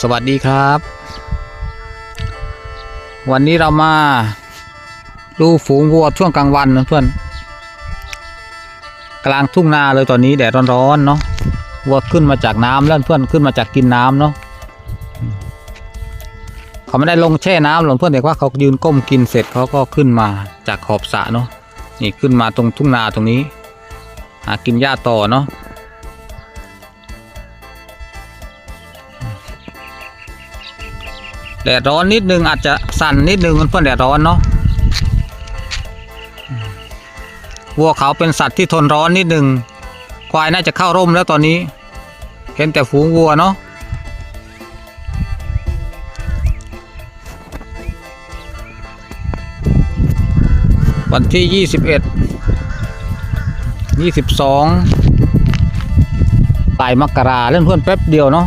สวัสดีครับ วันนี้เรามาดูฝูงวัวช่วงกลางวันนะเพื่อน กลางทุ่งนาเลยตอนนี้แดดร้อนๆเนาะวัวขึ้นมาจากน้ำแล้วเพื่อนขึ้นมาจากกินน้ำเนาะเขาไม่ได้ลงแช่น้ำหรอกเพื่อนแต่ว่าเขายืนก้มกินเสร็จเขาก็ขึ้นมาจากขอบสระเนาะนี่ขึ้นมาตรงทุ่งนาตรงนี้ หากินหญ้าต่อเนาะ แดดร้อนนิดนึงอาจจะสั่นนิดนึงเพื่อนแดดร้อนเนาะวัวเขาเป็นสัตว์ที่ทนร้อนนิดนึงควายน่าจะเข้าร่มแล้วตอนนี้ เห็นแต่ฝูงวัวเนาะวันที่ 21 22ปลายมกราเล่นเพื่อนแป๊บเดียวเนาะ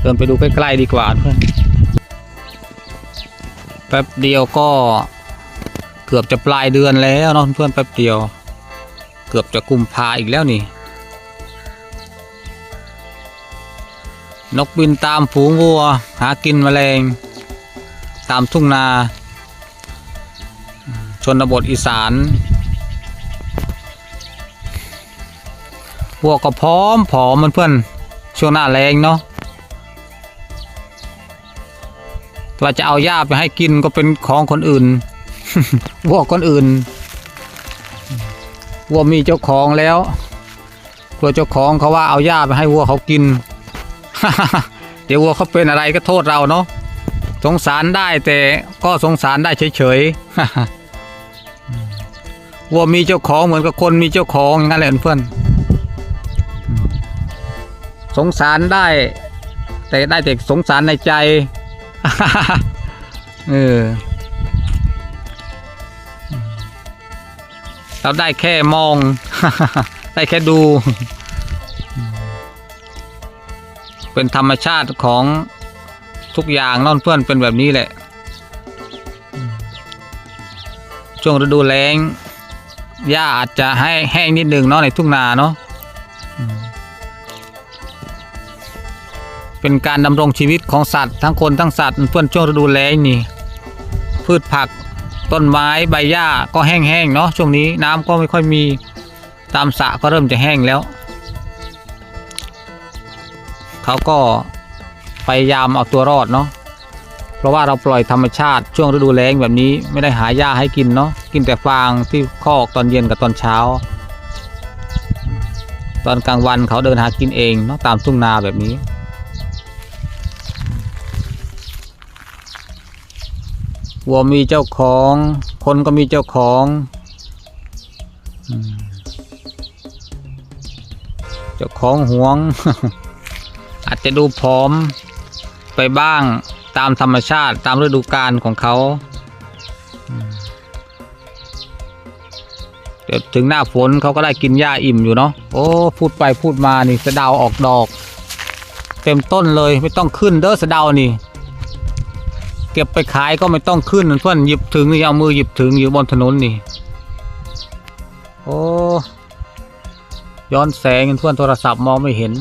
เดินไปดูใกล้ๆดีกว่าเพื่อนแป๊บเดียวก็เกือบจะปลายเดือนแล้วเนาะเพื่อนแป๊บเดียว เกือบจะกุมภาอีกแล้วนี่ นกบินตามฝูงวัว หากินแมลง ตามทุ่งนา ชนบทอีสานวัวก็พร้อมผอมมันเพื่อนช่วงหน้าแรงเนาะ ว่าจะเอาหญ้าไปให้กินก็เป็นของคนอื่นวัวคนอื่นวัวมีเจ้าของแล้วกลัวเจ้าของเขาว่าเอาหญ้าไปให้วัวเขากิน เดี๋ยววัวเขาเป็นอะไรก็โทษเราเนาะสงสารได้แต่ก็สงสารได้เฉยๆวัวมีเจ้าของเหมือนกับคนมีเจ้าของอย่างนั้นแหละเพื่อน สงสารได้ แต่ได้แต่สงสารในใจ เออเราได้แค่มอง ได้แค่ดู เป็นธรรมชาติของทุกอย่างนอนเพื่อนเป็นแบบนี้แหละ ช่วงฤดูแล้งหญ้าอาจจะให้แห้งนิดหนึ่งเนาะในทุ่งนาเนาะ เป็นการดำรงชีวิตของสัตว์ทั้งคนทั้งสัตว์เพื่อนช่วงฤดูแล้งนี่ พืชผักต้นไม้ใบหญ้าก็แห้งๆเนาะช่วงนี้น้ำก็ไม่ค่อยมีตามสระก็เริ่มจะแห้งแล้ว เขาก็พยายามเอาตัวรอดเนาะเพราะว่าเราปล่อยธรรมชาติช่วงฤดูแล้งแบบนี้ไม่ได้หาหญ้าให้กินเนาะกินแต่ฟางที่คอกตอนเย็นกับตอนเช้า ตอนกลางวันเขาเดินหากินเองเนาะตามทุ่งนาแบบนี้ วัวมีเจ้าของ คนก็มีเจ้าของเจ้าของหวง อาจจะดูผอมไปบ้างตามธรรมชาติตามฤดูกาลของเขาเดี๋ยวถึงหน้าฝนเขาก็ได้กินหญ้าอิ่มอยู่เนาะโอ้พูดไปพูดมานี่สะดาวออกดอก เต็มต้นเลยไม่ต้องขึ้นเด้อสะดานี่ เก็บไปขายก็ไม่ต้องขึ้นเพื่อนหยิบถึงนี่เอามือหยิบถึงอยู่บนถนนนี่ โอ้ย้อนแสงเพื่อนโทรศัพท์มองไม่เห็น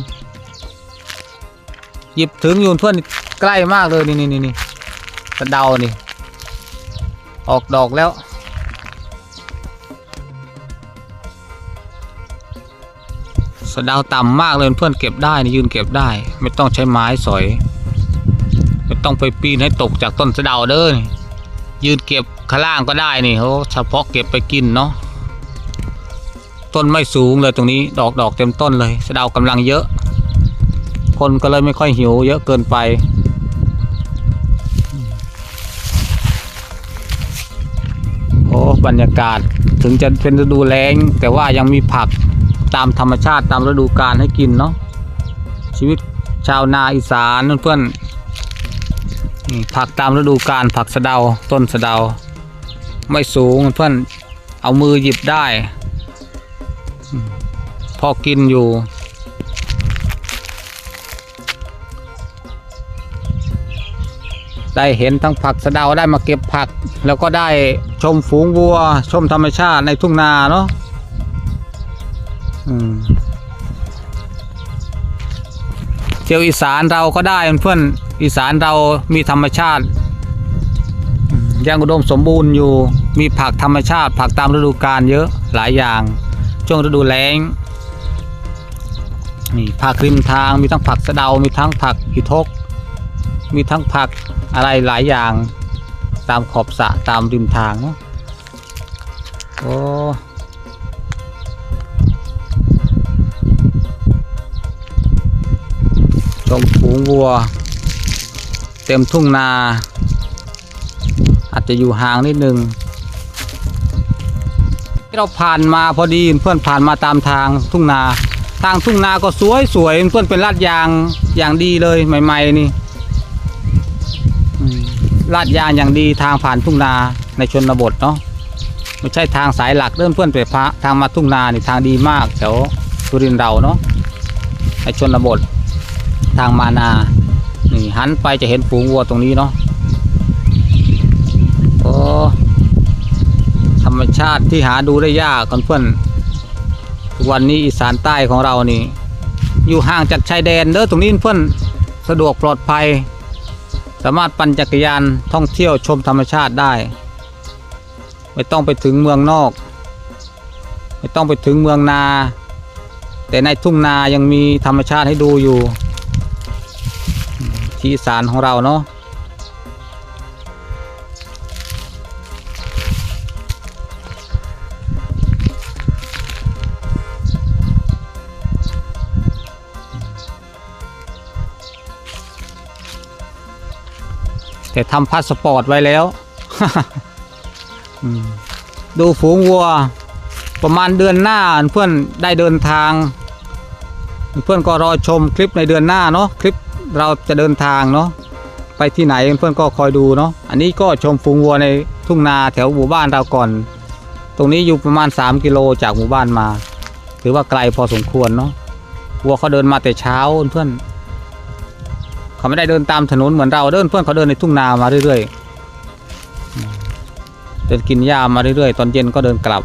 หยิบถึงอยู่เพื่อนใกล้มากเลยนี่นี่นี่กระเดานี่ ออกดอกแล้วสะดาต่ำมากเลยเพื่อนเก็บได้นี่ยืนเก็บได้ ไม่ต้องใช้ไม้สอย ต้องไปปีนให้ตกจากต้นสะเดาเด้อนี่ยืนเก็บข้างล่างก็ได้นี่โอ้เฉพาะเก็บไปกินเนาะต้นไม่สูงเลยตรงนี้ดอกดอกเต็มต้นเลยสะเดากำลังเยอะ คนก็เลยไม่ค่อยหิวเยอะเกินไปโอ้บรรยากาศถึงจะเป็นฤดูแล้ง แต่ว่ายังมีผักตามธรรมชาติตามฤดูกาลให้กินเนาะชีวิตชาวนาอีสานเพื่อนๆ ผักตามฤดูกาลผักสะเดาต้นสะเดา ไม่สูงเพื่อนเอามือหยิบได้ พอกินอยู่ ได้เห็นทั้งผักสะเดาได้มาเก็บผัก แล้วก็ได้ชมฝูงวัว ชมธรรมชาติในทุ่งนาเนาะ ที่ยวอีสานเราก็ได้เพื่อนอีสานเรามีธรรมชาติยังอุดมสมบูรณ์อยู่มีผักธรรมชาติผักตามฤดูกาลเยอะหลายอย่าง ช่วงฤดูแล้งนี่ผักริมทางมีทั้งผักสะเดา มีทั้งผักหิทก มีทั้งผักอะไรหลายอย่าง ตามขอบสะตามริมทางเนาะโอ้ ชมฝูงวัว เต็มทุ่งนา อาจจะอยู่ห่างนิดนึงเราผ่านมาพอดีเพื่อนผ่านมาตามทางทุ่งนา ทางทุ่งนาก็สวยสวยเพื่อนเป็นลาดยางอย่างดีเลยใหม่ ๆ นี่ลาดยางอย่างดีทางผ่านทุ่งนาในชนบทเนาะไม่ใช่ทางสายหลักเริ่มเพื่อนไปพระทางมาทุ่งนานี่ทางดีมากแถวสุรินทร์เราเนาะในชนบท ทางมานา นี่หันไปจะเห็นฝูงวัวตรงนี้เนาะ โอ้ ธรรมชาติที่หาดูได้ยากเพื่อนวันนี้อีสานใต้ของเรานี่ อยู่ห่างจากชายแดนเด้อตรงนี้เพื่อนสะดวกปลอดภัย สามารถปั่นจักรยานท่องเที่ยวชมธรรมชาติได้ ไม่ต้องไปถึงเมืองนอก ไม่ต้องไปถึงเมืองนา แต่ในทุ่งนายังมีธรรมชาติให้ดูอยู่ ที่สานของเราเนาะแต่ทำพาสปอร์ตไว้แล้ว ดูฝูงวัว ประมาณเดือนหน้าเพื่อนได้เดินทาง เพื่อนก็รอชมคลิปในเดือนหน้าเนาะคลิป เราจะเดินทางเนาะไปที่ไหนเพื่อนก็คอยดูเนาะอันนี้ก็ชมฝูงวัวในทุ่งนาแถวหมู่บ้านเราก่อน ตรงนี้อยู่ประมาณ 3 กิโลจากหมู่บ้านมา ถือว่าไกลพอสมควรเนาะวัวเขาเดินมาแต่เช้าเพื่อนเขาไม่ได้เดินตามถนนเหมือนเราเดินเพื่อนเขาเดินในทุ่งนามาเรื่อยๆเดินกินหญ้ามาเรื่อยๆ ตอนเย็นก็เดินกลับ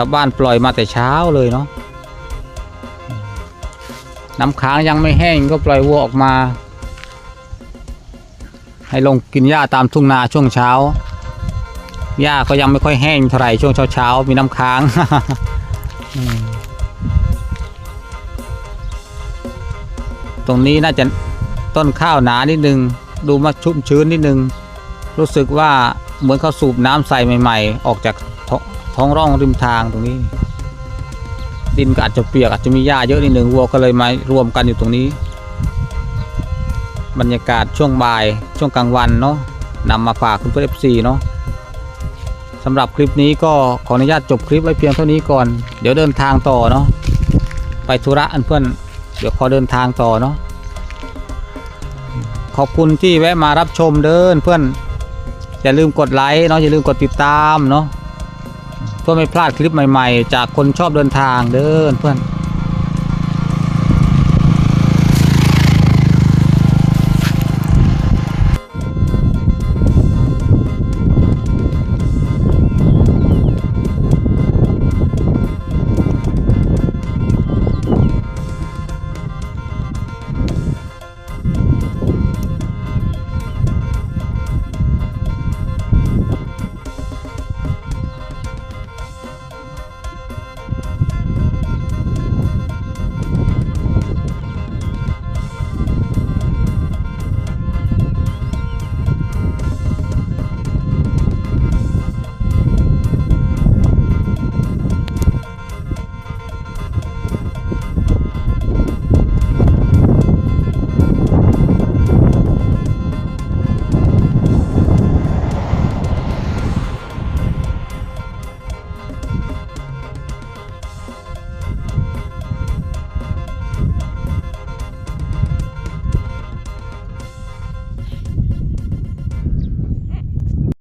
าวบ้านปล่อยมาแต่เช้าเลยเนาะน้ำค้างยังไม่แห้งก็ปล่อยวัวออกมา ให้ลงกินหญ้าตามทุ่งนาช่วงเช้าหญ้าก็ยังไม่ค่อยแห้งเท่าไหร่ช่วงเช้าๆมีน้ำค้างตรงนี้น่าจะต้นข้าวหนานิดนึง ดูมาชุ่มชื้นนิดนึง รู้สึกว่าเหมือนเขาสูบน้ำใส่ใหม่ ๆ ออกจาก ท้องร่องริมทางตรงนี้ ดินก็อาจจะเปียกอาจจะมีหญ้าเยอะนิดหนึ่งวัวก็เลยมารวมกันอยู่ตรงนี้ บรรยากาศช่วงบ่ายช่วงกลางวันเนาะนำมาฝากคุณเพื่อนเอฟซีเนาะสำหรับคลิปนี้ก็ขออนุญาตจบคลิปไว้เพียงเท่านี้ก่อน เดี๋ยวเดินทางต่อเนาะไปธุระอันเพื่อนเดี๋ยวขอเดินทางต่อเนาะขอบคุณที่แวะมารับชมเดินเพื่อนอย่าลืมกดไลค์เนาะอย่าลืมกดติดตามเนาะ พื่อไม่พลาดคลิปใหม่ ๆ จากคนชอบเดินทางเดินเพื่อน